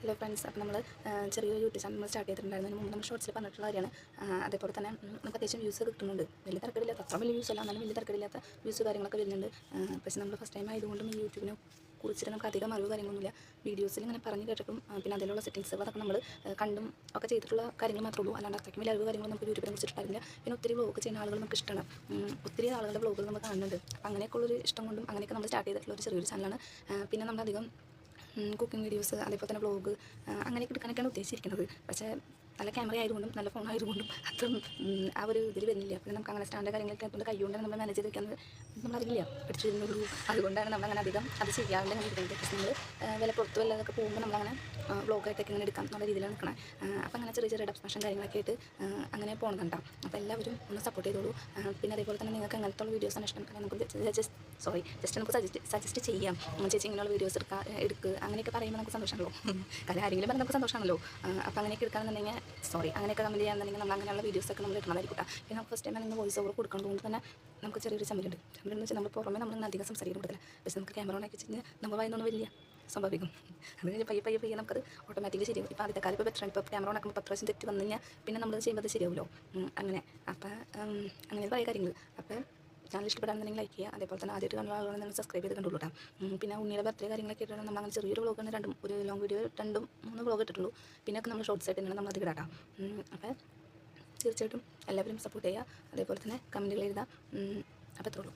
Hello friends അപ്പോൾ നമ്മൾ ചെറിയൊരു യൂട്യൂബ് ചാനൽ സ്റ്റാർട്ട് ചെയ്തിട്ടുണ്ടായിരുന്നു. മുമ്പ് നമ്മൾ ഷോർട്സിൽ പറഞ്ഞിട്ടുള്ള കാര്യമാണ്. അതേപോലെ തന്നെ നമുക്ക് അത്യാവശ്യം വ്യൂസ് കിട്ടുന്നുണ്ട്. വലിയ തിരക്കടില്ലാത്ത അത്ര വലിയ വ്യൂസ് അല്ല എന്നാലും വലിയ തിരക്കടില്ലാത്ത വ്യൂസ് കാര്യങ്ങളൊക്കെ വരുന്നുണ്ട്. പക്ഷേ നമ്മൾ ഫസ്റ്റ് ടൈം ആയതുകൊണ്ടും ഈ യൂട്യൂബിനെ കുറിച്ചിട്ട് നമുക്ക് അധികം അറിവ് കാര്യങ്ങളൊന്നുമില്ല. വീഡിയോസിൽ ഇങ്ങനെ പറഞ്ഞു കേട്ടിട്ടും പിന്നെ അതിലുള്ള സെറ്റിങ്സ് അതൊക്കെ നമ്മൾ കണ്ടും ഒക്കെ ചെയ്തിട്ടുള്ള കാര്യങ്ങൾ മാത്രമേ ഉള്ളൂ. അല്ലാണ്ട് അത്രയ്ക്കും വലിയ അറിവ് കാര്യങ്ങൾ നമുക്ക് യൂട്യൂബിനെ കുറിച്ചിട്ടുണ്ടായിരുന്നില്ല പിന്നെ ഒത്തിരി വ്ലോഗ് ചെയ്യുന്ന ആളുകൾ നമുക്ക് ഇഷ്ടമാണ്. ഒത്തിരി ആളുകളുടെ വ്ലോഗുകൾ നമുക്ക് കാണുന്നുണ്ട്. അപ്പോൾ അങ്ങനെയൊക്കെയുള്ളൊരു ഇഷ്ടം കൊണ്ടും അങ്ങനെയൊക്കെ നമ്മൾ സ്റ്റാർട്ട് ചെയ്തിട്ടുള്ള ഒരു ചെറിയൊരു ചാനലാണ് പിന്നെ നമ്മളധികം കുക്കിംഗ് വീഡിയോസ് അതേപോലെ തന്നെ വ്ളോഗ് അങ്ങനെയൊക്കെ എടുക്കാനൊക്കെയാണ് ഉദ്ദേശിച്ചിരിക്കുന്നത്. പക്ഷേ നല്ല ക്യാമറ ആയതുകൊണ്ടും നല്ല ഫോൺ ആയതുകൊണ്ടും അത്ര ആ ഒരു ഇതിൽ വരുന്നില്ല. പിന്നെ നമുക്ക് അങ്ങനെ സ്റ്റാൻഡ് കാര്യങ്ങളൊക്കെ അതുകൊണ്ട് കൈകൊണ്ട് നമ്മൾ മാനേജ് ചെയ്തിരിക്കുന്നത് നമ്മളറിയില്ല പഠിച്ചു വരുന്നുള്ളൂ അതുകൊണ്ടാണ് നമ്മളങ്ങനെ അധികം അത് ചെയ്യാണ്ട് അങ്ങനെ ഇരിക്കുന്നത് പക്ഷേ നമ്മൾ വില പുറത്ത് വല്ലതൊക്കെ പോകുമ്പോൾ നമ്മളങ്ങനെ വ്ളോഗായിട്ടൊക്കെ ഇങ്ങനെ എടുക്കാം എന്നുള്ള രീതിയിലാണ് നിൽക്കണം അപ്പോൾ അങ്ങനെ ചെറിയ ചെറിയ ഡെപ്സ്മേഷൻ കാര്യങ്ങളൊക്കെ ആയിട്ട് അങ്ങനെ പോകുന്നുണ്ടാവും അപ്പോൾ എല്ലാവരും ഒന്ന് സപ്പോർട്ട് ചെയ്തോളൂ. പിന്നെ അതേപോലെ തന്നെ നിങ്ങൾക്ക് ഉള്ള വീഡിയോസാണ് ഇഷ്ടം. നമുക്ക് ജസ്റ്റ് സോറി ജസ്റ്റ് നമുക്ക് സജസ്റ്റ് സജസ്റ്റ് ചെയ്യാം. ചേച്ചി ഇങ്ങനെയുള്ള വീഡിയോസ് എടുക്കുക എടുക്കുക അങ്ങനെയൊക്കെ പറയുമ്പോൾ നമുക്ക് സന്തോഷമാണല്ലോ. കാര്യം ആരെങ്കിലും പറഞ്ഞാൽ നമുക്ക് സന്തോഷമാണല്ലോ. അപ്പോൾ അങ്ങനെയൊക്കെ എടുക്കുകയാണെന്നുണ്ടെങ്കിൽ സോറി അങ്ങനെയൊക്കെ നമ്മൾ ചെയ്യാന്നുണ്ടെങ്കിൽ നമ്മൾ അങ്ങനെയുള്ള വീഡിയോസൊക്കെ നമ്മൾ ഇടണമായിരിക്കും കേട്ടോ പിന്നെ നമുക്ക് ഫസ്റ്റ് ടൈം നിങ്ങൾ വോയിസ് ഓവർ കൊടുക്കേണ്ടതുകൊണ്ട് തന്നെ നമുക്ക് ചെറിയൊരു ചമ്മലുണ്ട് ചമ്മലെന്ന് വെച്ചാൽ നമ്മൾ പുറമെ നമ്മൾ അധികം സംസാരിക്കാൻ പറ്റില്ല പക്ഷേ നമുക്ക് ക്യാമറ ഓണാക്കി വെച്ച് നമ്മൾ വായിന്നൊന്നും വലിയ സംഭവിക്കും. അത് കഴിഞ്ഞ് പയ്യെ പയ്യെ പയ്യെ നമുക്കത് ഓട്ടോമാറ്റിക്കലി ശരിയാവും. ഇപ്പോൾ ആദ്യത്തെ കാലം ഇപ്പോൾ ബെറ്ററാണ് ഇപ്പോൾ ക്യാമറ ഓണാക്കുമ്പോൾ പത്ത് പ്രാവശ്യം തെറ്റ് വന്നു കഴിഞ്ഞാൽ പിന്നെ നമ്മൾ ചെയ്യുമ്പോൾ അത് ശരിയാവുമല്ലോ അങ്ങനെ. അപ്പോൾ അങ്ങനെ കുറേ കാര്യങ്ങൾ അപ്പോൾ ചാനൽ ഇഷ്ടപ്പെടാണെന്നുണ്ടെങ്കിൽ ലൈക്ക് ചെയ്യുക. അതേപോലെ തന്നെ ആദ്യമായിട്ട് കാണുന്ന നിങ്ങൾ സബ്സ്ക്രൈബ് ചെയ്ത് കണ്ടുകൂട്ടാം കേട്ടോ പിന്നെ ഉണ്ണിയുടെ ബർത്ത്ഡേ കാര്യങ്ങളൊക്കെ ഇട്ടാണ് നമ്മൾ അങ്ങനെ ചെറിയൊരു വ്ളോഗാണ് രണ്ടും ഒരു ലോങ് വീഡിയോ രണ്ടും മൂന്ന് വ്ളോഗ് ഇട്ടിട്ടുള്ളൂ. പിന്നെ നമ്മൾ ഷോർട്സ് ആയിട്ട് തന്നെയാണ് നമ്മൾ അത് ഇടാം അപ്പോൾ തീർച്ചയായിട്ടും എല്ലാവരും സപ്പോർട്ട് ചെയ്യുക. അതേപോലെ തന്നെ കമന്റുകൾ എഴുതാം അപ്പോൾ അത്രേ ഉള്ളൂ.